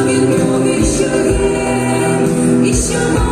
Еще верю, еще верю, еще верю.